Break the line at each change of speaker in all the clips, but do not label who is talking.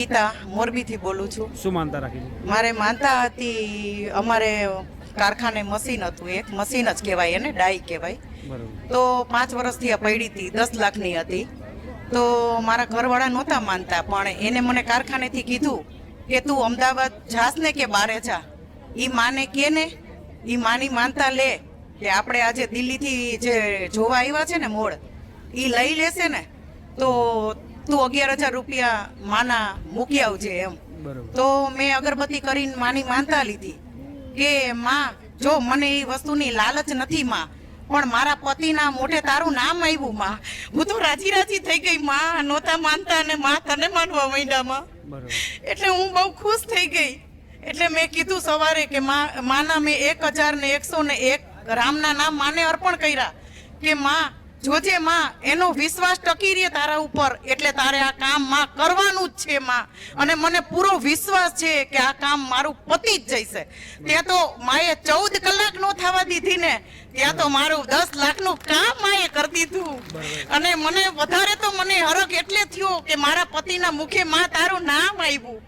ગીતા મોરબીથી બોલું છું.
શું માનતા રાખી
મારે માનતા હતી અમારે કારખાને મશીન હતું એક મશીન જ કહેવાય એને ડાઈ કહેવાય. તો પાંચ વર્ષથી આ પડી હતી દસ લાખની હતી. તો મારા ઘરવાળા નહોતા માનતા પણ એને મને કારખાનેથી કીધું કે તું અમદાવાદ જાસ ને કે બારે જા. એ માને કે ને? એ માની માનતા લે કે આપણે આજે દિલ્હીથી જે જોવા આવ્યા છે ને મોડ એ લઈ લેશે ને? તો તું અગિયાર હજાર રૂપિયા માના મૂકી આવજે એમ. તો મેં અગરબત્તી કરીને માની માનતા લીધી કે માં જો મને એ વસ્તુની લાલચ નથી માં પણ મારા પતિના મોઢે તારું નામ આવ્યું માં. હું તો રાજી રાજી થઈ ગઈ માં નહોતા માનતા અને માં તને માનવા
માંડ્યામાં
એટલે હું બહુ ખુશ થઈ ગઈ. એટલે મેં કીધું સવારે કે માં માના મેં એક હજાર ને એકસો ને એક રામના નામ માને અર્પણ કર્યા કે માં જોજે માં એનો વિશ્વાસ ટકી રહે તારા ઉપર. એટલે તારે આ કામમાં કરવાનું જ છે માં. અને મને પૂરો વિશ્વાસ છે કે આ કામ મારું પતી જ જશે ત્યાં તો માએ ચૌદ કલાક નો થવા દીધી ને ત્યાં તો મારું દસ લાખનું કામ માએ કરી દીધું. અને મને વધારે તો મને હરખ એટલે થયો કે મારા પતિના મુખે માં તારું નામ આવ્યું.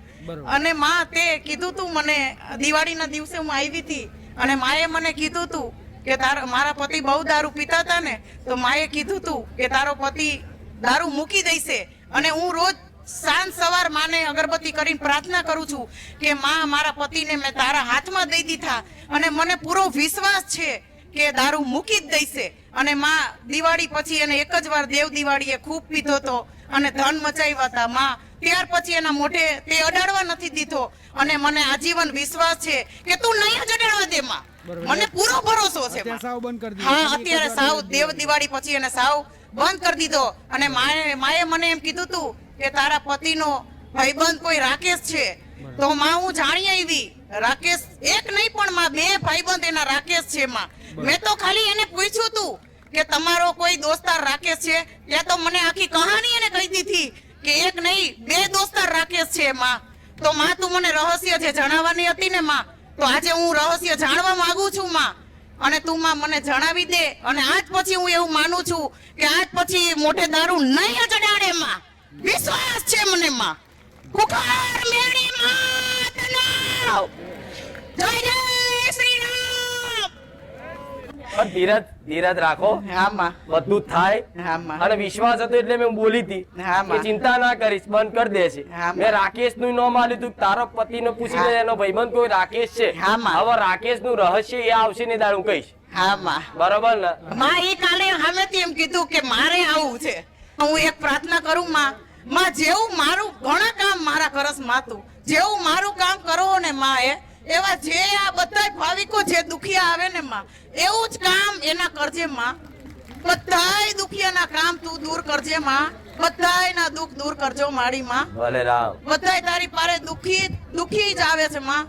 અને માં તે કીધું તું મને દિવાળીના દિવસે હું આવી હતી. અને માએ મને કીધું તું કે તારા, મારા પતિ બહુ દારૂ પીતા હતા ને, તો માએ કીધું તું કે તારો પતિ દારૂ મૂકી દેશે. અને હું રોજ સાંજ સવાર માને અગરબત્તી કરીને પ્રાર્થના કરું છું કે માં, મારા પતિને મેં તારા હાથમાં દઈ દીધા. અને મને પૂરો વિશ્વાસ છે કે દારૂ મૂકી જ દેશે. અને માં, દિવાળી પછી એને એક જ વાર દેવ દિવાળીએ ખૂબ પીધો તો અને ધન મચાવ્યા હતા. માં, ત્યાર પછી એના મોઢે તે અડાડવા નથી દીધો. અને મને આજીવન વિશ્વાસ છે કે તું નહીં જ અડાડવા દે, માં. મને પૂરો ભરોસો છે
સાવ બંધ કરી દીધું.
હા અત્યારે સાવ દેવ દિવાળી પછી એને સાવ બંધ કરી દીધો. અને માએ માએ મને એમ કીધું તું કે તારા પતિનો ભાઈબંધ કોઈ રાકેશ છે. તો માં હું જાણી આવી રાકેશ એક નહીં પણ માં બે ભાઈબંધ એના રાકેશ છે માં. મેં તો ખાલી એને પૂછ્યું તું કે તમારો કોઈ દોસ્તાર રાકેશ છે? ત્યાં તો મને આખી કહાની એને કહી દીધી કે એક નહીં બે દોસ્તાર રાકેશ છે માં. તો માં તું મને રહસ્ય છે જણાવવાની હતી ને માં તો આજે હું રહસ્ય જાણવા માંગુ છું, માં. અને તું, માં, મને જણાવી દે. અને આજ પછી હું એવું માનું છું કે આજ પછી મોઢે દારૂ નહીં ચડાડે માં. વિશ્વાસ છે મને, માં. કુકાર મેળી માતનો જય જય
પણ ધીરજ ધીરજ રાખો. બધું થાય. અને વિશ્વાસ હતો એટલે મેં બોલી હતી ચિંતા ના કરીશ બંધ કરી દે
છે. મેં
રાકેશનું નામ આલ્યું હતું તારો પતિ ને પૂછી લે એનો ભાઈબંધ કોઈ રાકેશ છે. હવે રાકેશનું રહસ્ય એ આવશે ને તારું કહીશ.
હા માં
બરોબર ને?
માં એ કાલે સામેથી એમ કીધું કે મારે આવું છે. હું એક પ્રાર્થના કરું માં. માં જેવું મારું ઘણા કામ મારા કરસ માતું જેવું મારું કામ કરો ને માં એ એવા જે આ બધા ભાવિકો જે દુખિયા આવે ને માં એવું જ કામ એના કરજે માં. બધાય દુખિયાના કામ તું દૂર કરજે માં. બધાયના દુઃખ દૂર કરજો મારી માં.
ભલે રામ.
બધાય તારી પારે દુખી દુખી જ આવે છે માં.